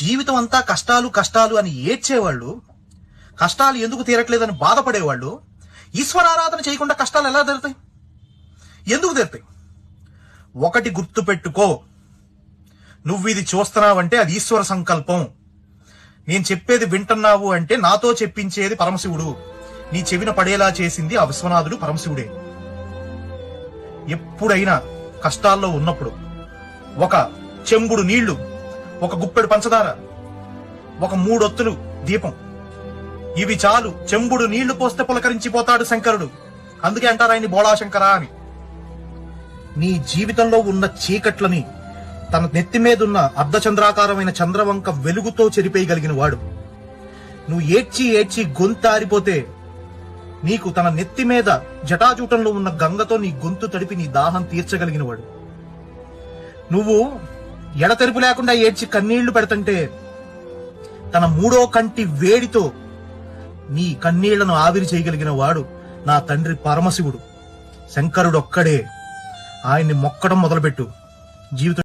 జీవితం అంతా కష్టాలు కష్టాలు అని ఏడ్చేవాళ్ళు కష్టాలు ఎందుకు తీరట్లేదని బాధపడేవాళ్ళు ఈశ్వరారాధన చేయకుండా కష్టాలు ఎలా తీరుతాయి? ఎందుకు తీరుతాయి? ఒకటి గుర్తు పెట్టుకో. నువ్వు ఇది చూస్తున్నావంటే అది ఈశ్వర సంకల్పం. నేను చెప్పేది వింటున్నావు అంటే నాతో చెప్పించేది పరమశివుడు. నీ చెవిన పడేలా చేసింది ఆ విశ్వనాథుడు పరమశివుడే. ఎప్పుడైనా కష్టాల్లో ఉన్నప్పుడు ఒక చెంబుడు నీళ్ళు ఒక గుప్పెడు పంచదార ఒక మూడొత్తులు దీపం. ఇవి చాలు చెంబుడు నీళ్ళు పోస్తే పులకరించిపోతాడు శంకరుడు. అందుకే అంటారు ఆయన్ని బోళాశంకర అని. నీ జీవితంలో ఉన్న చీకట్లని తన నెత్తి మీదున్న అర్ధచంద్రాకారమైన చంద్రవంక వెలుగుతో చెరిపేయగలిగిన వాడు. నువ్వు ఏడ్చి ఏడ్చి గొంతారిపోతే నీకు తన నెత్తి మీద జటాజూటంలో ఉన్న గంగతో నీ గొంతు తడిపి నీ దాహం తీర్చగలిగిన వాడు. నువ్వు ఎడతెరుపు లేకుండా ఏడ్చి కన్నీళ్ళు పెడుతుంటే తన మూడో కంటి వేడితో నీ కన్నీళ్ళను ఆవిరి చేయగలిగిన వాడు నా తండ్రి పరమశివుడు. శంకరుడొక్కడే. ఆయన్ని మొక్కడం మొదలుపెట్టు. జీవితం